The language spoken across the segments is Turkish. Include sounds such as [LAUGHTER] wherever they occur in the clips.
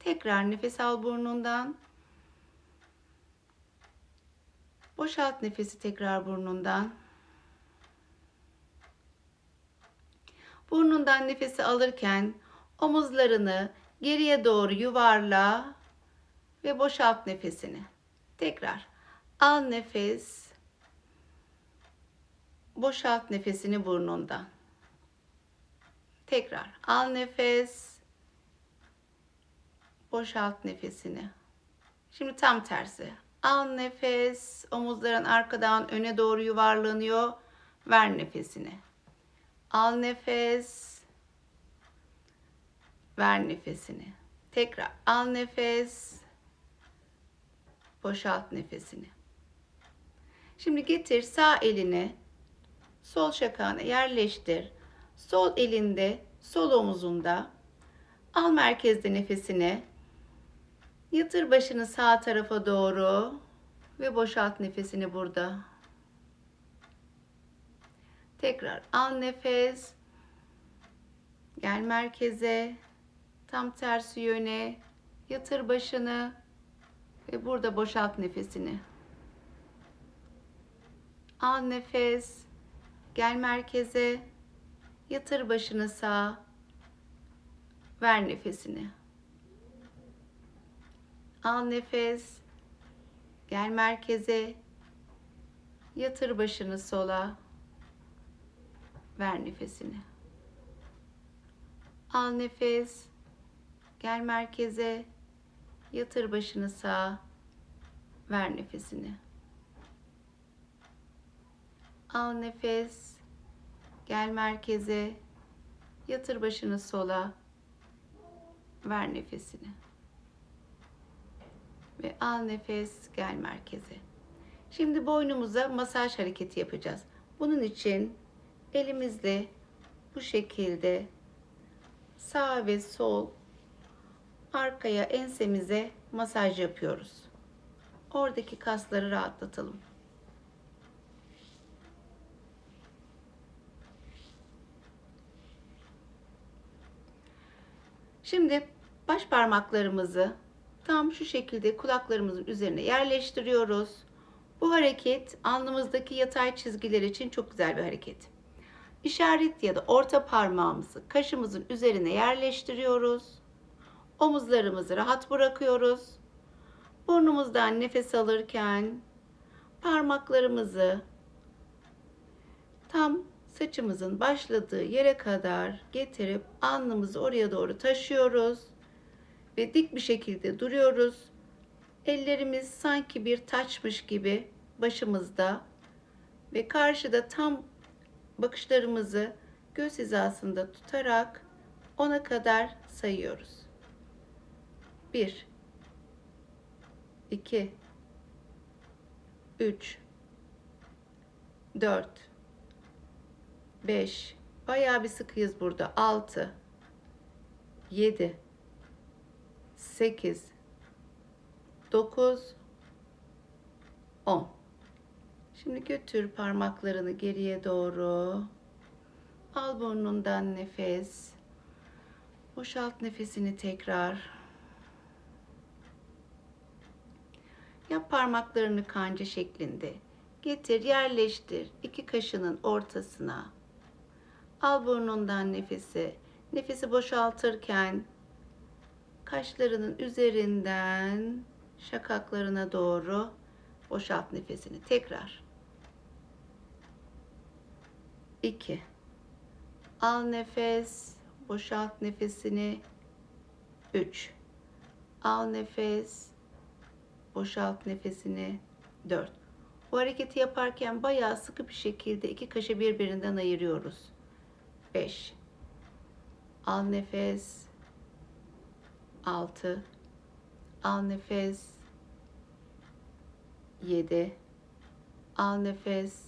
Tekrar nefes al burnundan. Boşalt nefesi tekrar burnundan. Burnundan nefesi alırken omuzlarını geriye doğru yuvarla ve boşalt nefesini. Tekrar al nefes. Boşalt nefesini burnundan. Tekrar al nefes. Boşalt nefesini. Şimdi tam tersi. Al nefes. Omuzların arkadan öne doğru yuvarlanıyor. Ver nefesini. Al nefes. Ver nefesini. Tekrar al nefes. Boşalt nefesini. Şimdi getir sağ elini sol şakağına yerleştir. Sol elinde, sol omuzunda al merkezde nefesini. Yatır başını sağ tarafa doğru ve boşalt nefesini burada. Tekrar al nefes. Gel merkeze. Tam tersi yöne. Yatır başını ve burada boşalt nefesini. Al nefes. Gel merkeze. Yatır başını sağa. Ver nefesini. Al nefes. Gel merkeze. Yatır başını sola. Ver nefesini. Al nefes. Gel merkeze. Yatır başını sağa. Ver nefesini. Al nefes. Gel merkeze. Yatır başını sola. Ver nefesini. Ve al nefes, gel merkeze. Şimdi boynumuza masaj hareketi yapacağız. Bunun için elimizle bu şekilde sağ ve sol arkaya ensemize masaj yapıyoruz. Oradaki kasları rahatlatalım. Şimdi baş parmaklarımızı tam şu şekilde kulaklarımızın üzerine yerleştiriyoruz. Bu hareket alnımızdaki yatay çizgiler için çok güzel bir hareket. İşaret ya da orta parmağımızı kaşımızın üzerine yerleştiriyoruz. Omuzlarımızı rahat bırakıyoruz. Burnumuzdan nefes alırken parmaklarımızı tam saçımızın başladığı yere kadar getirip alnımızı oraya doğru taşıyoruz ve dik bir şekilde duruyoruz. Ellerimiz sanki bir taçmış gibi başımızda ve karşıda tam bakışlarımızı göz hizasında tutarak ona kadar sayıyoruz. 1 2 3 4 5 bayağı bir sıkıyız burada. 6 7 8 9 10 Şimdi götür parmaklarını geriye doğru. Al burnundan nefes. Boşalt nefesini tekrar. Yap parmaklarını kanca şeklinde. Getir, yerleştir iki kaşının ortasına. Al burnundan nefesi. Nefesi boşaltırken kaşlarının üzerinden şakaklarına doğru boşalt nefesini. Tekrar. 2. Al nefes, boşalt nefesini. 3. Al nefes, boşalt nefesini. 4. Bu hareketi yaparken bayağı sıkı bir şekilde iki kaşı birbirinden ayırıyoruz. 5 Al nefes 6 Al nefes. 7 Al nefes.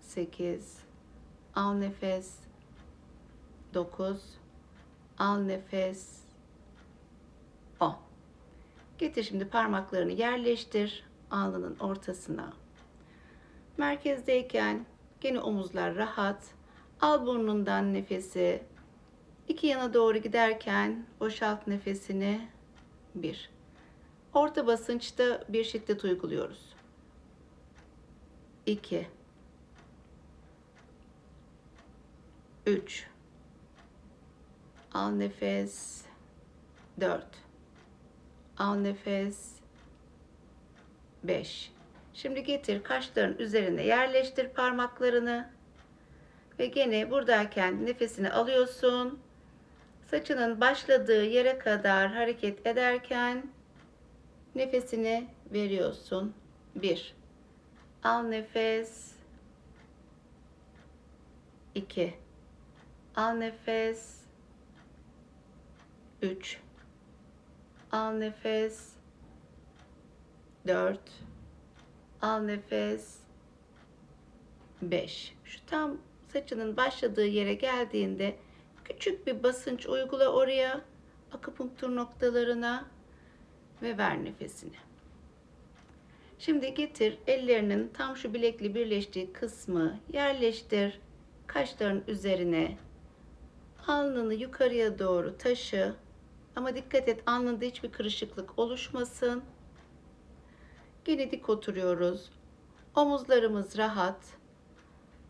8 Al nefes. 9 Al nefes. 10 Getir şimdi parmaklarını yerleştir alnının ortasına. Merkezdeyken gene omuzlar rahat. Al burnundan nefesi. İki yana doğru giderken boşalt nefesini. Bir. Orta basınçta bir şiddet uyguluyoruz. 2 3 Al nefes 4 Al nefes 5 Şimdi getir kaşların üzerine yerleştir parmaklarını ve gene buradayken nefesini alıyorsun. Saçının başladığı yere kadar hareket ederken nefesini veriyorsun. 1 Al nefes. 2 Al nefes. 3 Al nefes. 4 Al nefes. 5 Şu tam saçının başladığı yere geldiğinde küçük bir basınç uygula oraya akupunktur noktalarına ve ver nefesini. Şimdi getir ellerinin tam şu bilekli birleştiği kısmı yerleştir kaşların üzerine. Alnını yukarıya doğru taşı. Ama dikkat et alnında hiçbir kırışıklık oluşmasın. Gene dik oturuyoruz. Omuzlarımız rahat.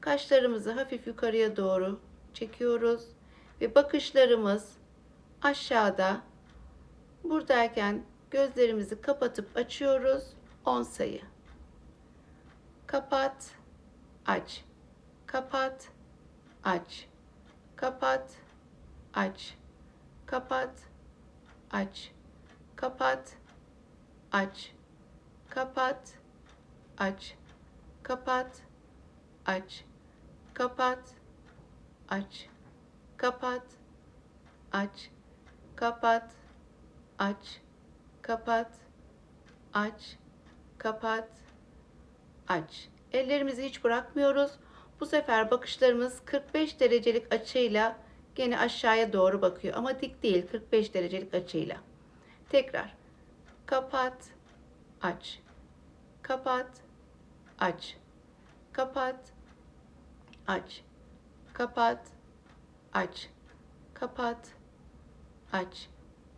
Kaşlarımızı hafif yukarıya doğru çekiyoruz ve bakışlarımız aşağıda. Buradayken gözlerimizi kapatıp açıyoruz 10 sayı. Kapat, aç. Kapat, aç. Kapat, aç. Kapat, aç. Kapat, aç. Kapat, aç. Kapat, aç. Kapat, aç. Kapat, aç. Kapat, aç. Kapat, aç kapat, aç. Ellerimizi hiç bırakmıyoruz. Bu sefer bakışlarımız 45 derecelik açıyla gene aşağıya doğru bakıyor ama dik değil 45 derecelik açıyla. Tekrar kapat, aç. Kapat, aç. Kapat, aç. Kapat, aç. Kapat, aç.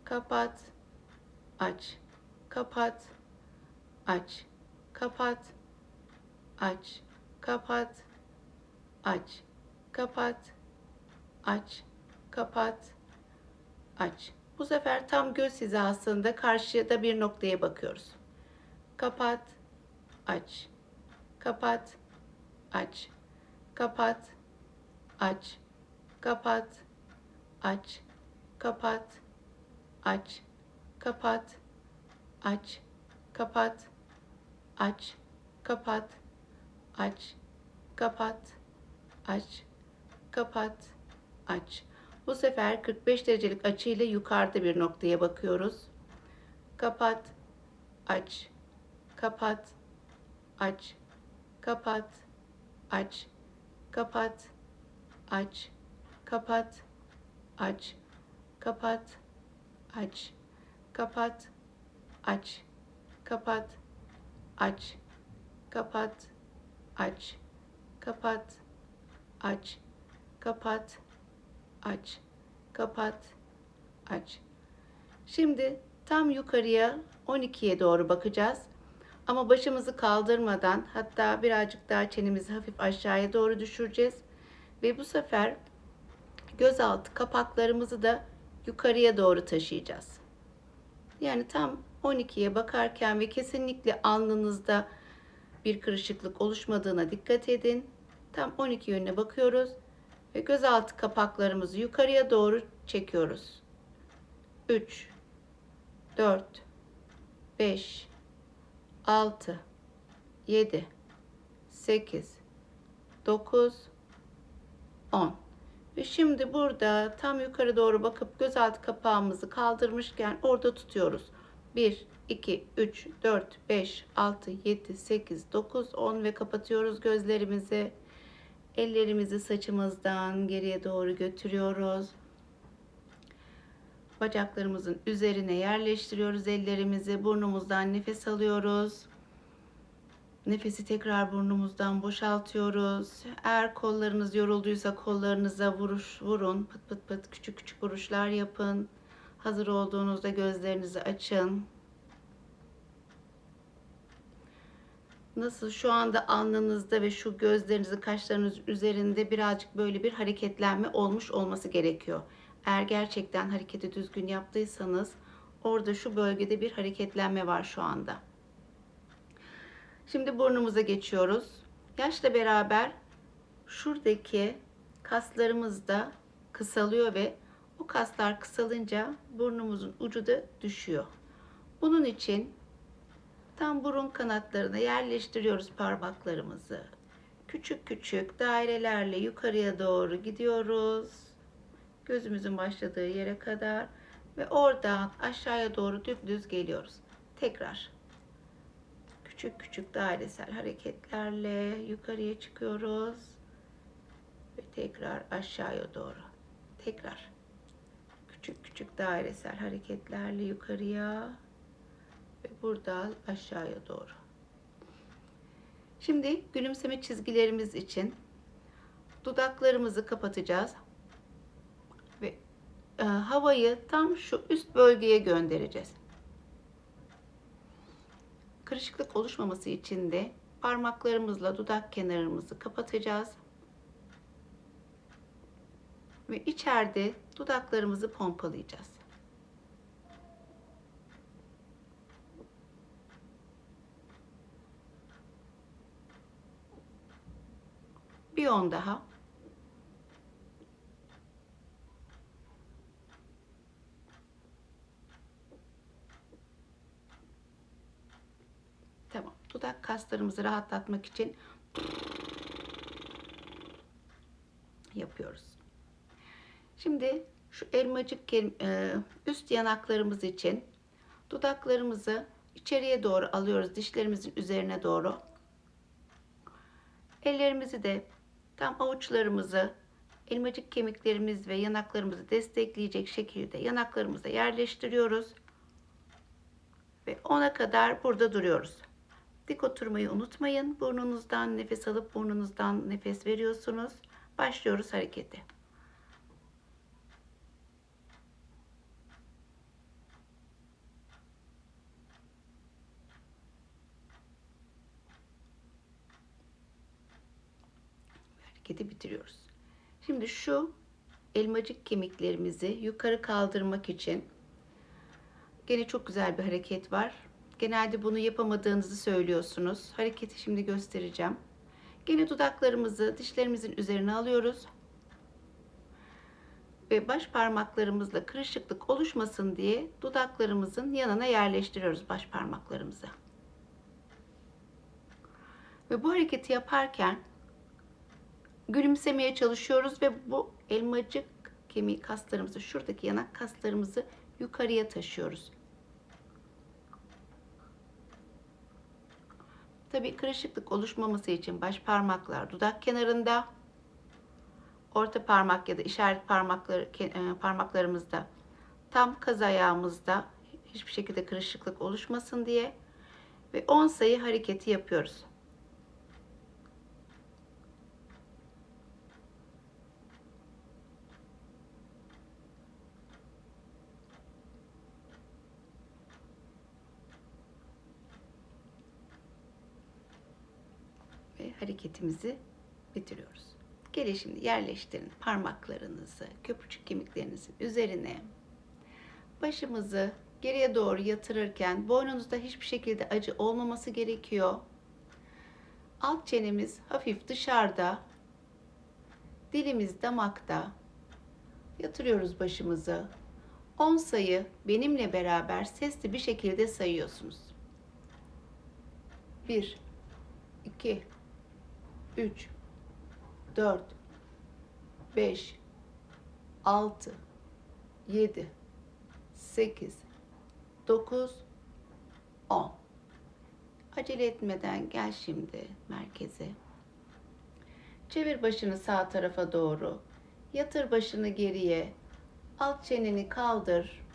Kapat, aç. Kapat, aç, kapat, aç, kapat, aç, kapat, aç, kapat, aç. Bu sefer tam göz hizasında karşıda bir noktaya bakıyoruz. Kapat, aç, kapat, aç, kapat, aç, kapat, aç, kapat, aç, kapat, aç, kapat, aç, kapat, aç, kapat, aç, kapat, aç. Bu sefer 45 derecelik açıyla yukarıda bir noktaya bakıyoruz. Kapat, aç, kapat, aç, kapat, aç, kapat, aç, kapat, aç, kapat, aç, kapat, aç, kapat, aç, kapat, aç, kapat, aç, kapat, aç, kapat, aç. Şimdi tam yukarıya 12'ye doğru bakacağız. Ama başımızı kaldırmadan hatta birazcık daha çenemizi hafif aşağıya doğru düşüreceğiz. Ve bu sefer gözaltı kapaklarımızı da yukarıya doğru taşıyacağız. Yani tam 12'ye bakarken ve kesinlikle alnınızda bir kırışıklık oluşmadığına dikkat edin. Tam 12 yönüne bakıyoruz ve gözaltı kapaklarımızı yukarıya doğru çekiyoruz. 3 4 5 6 7 8 9 10 ve şimdi burada tam yukarı doğru bakıp gözaltı kapağımızı kaldırmışken orada tutuyoruz. 1, 2, 3, 4, 5, 6, 7, 8, 9, 10 ve kapatıyoruz gözlerimizi. Ellerimizi saçımızdan geriye doğru götürüyoruz. Bacaklarımızın üzerine yerleştiriyoruz ellerimizi. Burnumuzdan nefes alıyoruz. Nefesi tekrar burnumuzdan boşaltıyoruz. Eğer kollarınız yorulduysa kollarınıza vuruş vurun. Pıt pıt pıt küçük küçük vuruşlar yapın. Hazır olduğunuzda gözlerinizi açın. Nasıl şu anda alnınızda ve şu gözlerinizin kaşlarınız üzerinde birazcık böyle bir hareketlenme olmuş olması gerekiyor. Eğer gerçekten hareketi düzgün yaptıysanız orada şu bölgede bir hareketlenme var şu anda. Şimdi burnumuza geçiyoruz. Yaşla beraber şuradaki kaslarımız da kısalıyor ve o kaslar kısalınca burnumuzun ucu da düşüyor. Bunun için tam burun kanatlarına yerleştiriyoruz parmaklarımızı. Küçük küçük dairelerle yukarıya doğru gidiyoruz. Gözümüzün başladığı yere kadar ve oradan aşağıya doğru dümdüz geliyoruz. Tekrar küçük küçük dairesel hareketlerle yukarıya çıkıyoruz ve tekrar aşağıya doğru. Tekrar küçük küçük dairesel hareketlerle yukarıya ve buradan aşağıya doğru. Şimdi gülümseme çizgilerimiz için dudaklarımızı kapatacağız ve e, havayı tam şu üst bölgeye göndereceğiz. Kırışıklık oluşmaması için de parmaklarımızla dudak kenarımızı kapatacağız. Ve içeride dudaklarımızı pompalayacağız. Bir on daha. Tamam. Dudak kaslarımızı rahatlatmak için yapıyoruz. Şimdi şu elmacık e, üst yanaklarımız için dudaklarımızı içeriye doğru alıyoruz. Dişlerimizin üzerine doğru. Ellerimizi de tam avuçlarımızı elmacık kemiklerimiz ve yanaklarımızı destekleyecek şekilde yanaklarımıza yerleştiriyoruz. Ve ona kadar burada duruyoruz. Dik oturmayı unutmayın. Burnunuzdan nefes alıp burnunuzdan nefes veriyorsunuz. Başlıyoruz harekete. Hareketi bitiriyoruz. Şimdi şu elmacık kemiklerimizi yukarı kaldırmak için gene çok güzel bir hareket var. Genelde bunu yapamadığınızı söylüyorsunuz. Hareketi şimdi göstereceğim. Gene dudaklarımızı dişlerimizin üzerine alıyoruz. Ve baş parmaklarımızla kırışıklık oluşmasın diye dudaklarımızın yanına yerleştiriyoruz baş parmaklarımızı. Ve bu hareketi yaparken gülümsemeye çalışıyoruz ve bu elmacık kemiği kaslarımızı, şuradaki yanak kaslarımızı yukarıya taşıyoruz. Tabii kırışıklık oluşmaması için baş parmaklar dudak kenarında, orta parmak ya da işaret parmakları e, parmaklarımızda tam kaz ayağımızda hiçbir şekilde kırışıklık oluşmasın diye ve 10 sayı hareketi yapıyoruz. ve hareketimizi bitiriyoruz. Gelin şimdi yerleştirin parmaklarınızı köprücük kemiklerinizin üzerine. Başımızı geriye doğru yatırırken boynunuzda hiçbir şekilde acı olmaması gerekiyor. Alt çenemiz hafif dışarıda. Dilimiz damakta. Yatırıyoruz başımızı. 10 sayı benimle beraber sesli bir şekilde sayıyorsunuz. 1 2 3 4 5 6 7 8 9 10 Acele etmeden gel şimdi merkeze. Çevir başını sağ tarafa doğru. Yatır başını geriye. Alt çeneni kaldır.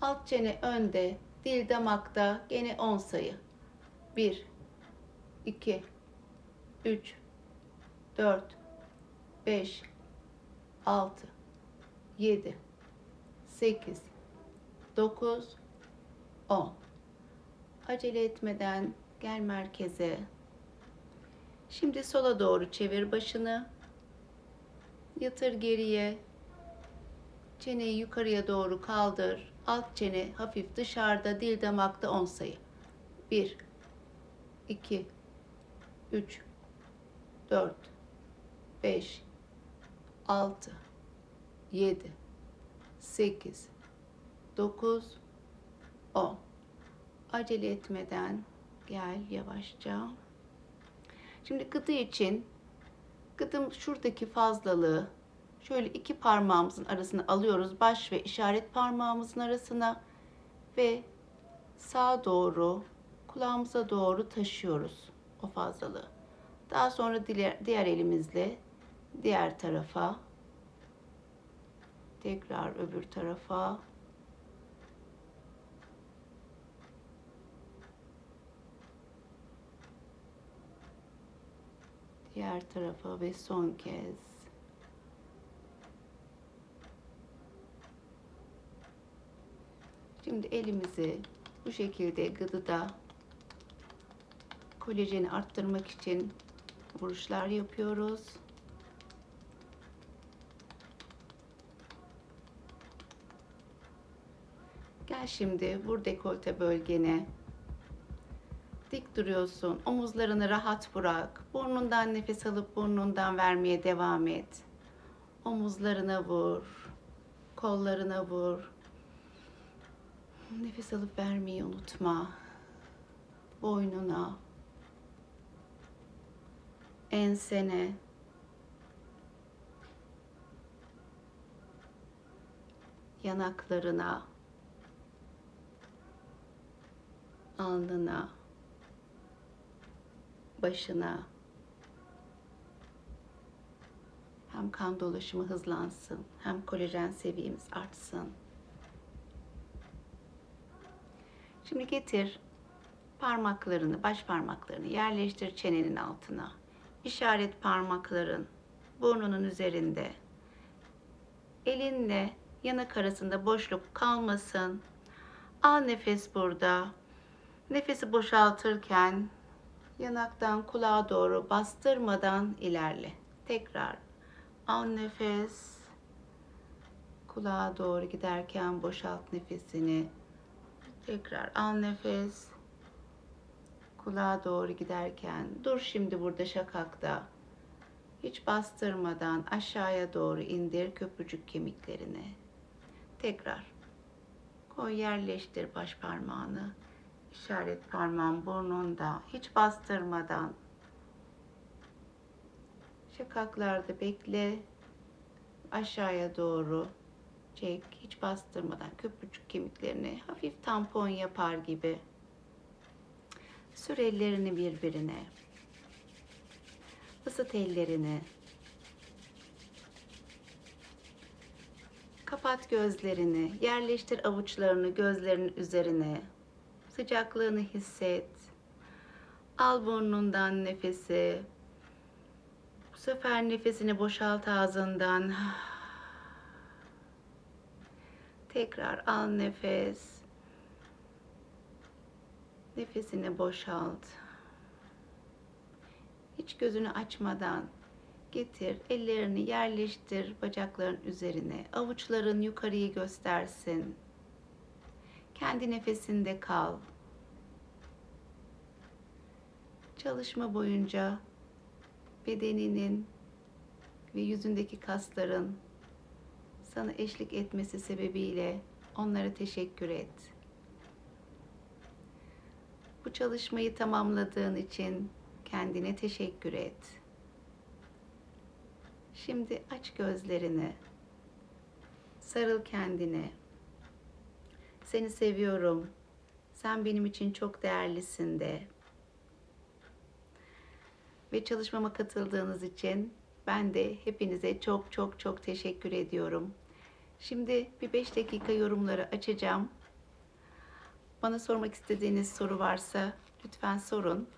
Alt çene önde, dil damakta. Gene 10 sayı. 1 2 3 4 5 6 7 8 9 10 Acele etmeden gel merkeze. Şimdi sola doğru çevir başını. Yatır geriye. Çeneyi yukarıya doğru kaldır. Alt çene hafif dışarıda, dil damakta 10 sayı. 1 2 3 4 5 6 7 8 9 10 Acele etmeden gel yavaşça. Şimdi gıdı için gıdım şuradaki fazlalığı şöyle iki parmağımızın arasına alıyoruz. Baş ve işaret parmağımızın arasına ve sağa doğru kulağımıza doğru taşıyoruz o fazlalığı. Daha sonra diğer, elimizle diğer tarafa tekrar öbür tarafa. Diğer tarafa ve son kez. Şimdi elimizi bu şekilde gıdıda kolajeni arttırmak için vuruşlar yapıyoruz. Gel şimdi vur dekolte bölgene. Dik duruyorsun. Omuzlarını rahat bırak. Burnundan nefes alıp burnundan vermeye devam et. Omuzlarına vur. Kollarına vur. Nefes alıp vermeyi unutma. Boynuna. Ensene. Yanaklarına. Alnına. Başına. Hem kan dolaşımı hızlansın, hem kolajen seviyemiz artsın. Şimdi getir parmaklarını, baş parmaklarını yerleştir çenenin altına. İşaret parmakların burnunun üzerinde. Elinle yanak arasında boşluk kalmasın. Al nefes burada. Nefesi boşaltırken yanaktan kulağa doğru bastırmadan ilerle. Tekrar al nefes. Kulağa doğru giderken boşalt nefesini. Tekrar al nefes. Kulağa doğru giderken dur şimdi burada şakakta. Hiç bastırmadan aşağıya doğru indir köprücük kemiklerini. Tekrar koy yerleştir baş parmağını. İşaret parmağın burnunda. Hiç bastırmadan. Şakaklarda bekle. Aşağıya doğru çek. Hiç bastırmadan köprücük kemiklerini hafif tampon yapar gibi. Sür ellerini birbirine. Isıt ellerini. Kapat gözlerini. Yerleştir avuçlarını gözlerinin üzerine. Sıcaklığını hisset. Al burnundan nefesi. Bu sefer nefesini boşalt ağzından. [SIGHS] Tekrar al nefes. Nefesini boşalt. Hiç gözünü açmadan getir. Ellerini yerleştir bacakların üzerine. Avuçların yukarıyı göstersin. Kendi nefesinde kal. Çalışma boyunca bedeninin ve yüzündeki kasların sana eşlik etmesi sebebiyle onlara teşekkür et. Bu çalışmayı tamamladığın için kendine teşekkür et. Şimdi aç gözlerini. Sarıl kendine. Seni seviyorum. Sen benim için çok değerlisin de. Ve çalışmama katıldığınız için ben de hepinize çok çok çok teşekkür ediyorum. Şimdi bir 5 dakika yorumları açacağım. Bana sormak istediğiniz soru varsa lütfen sorun.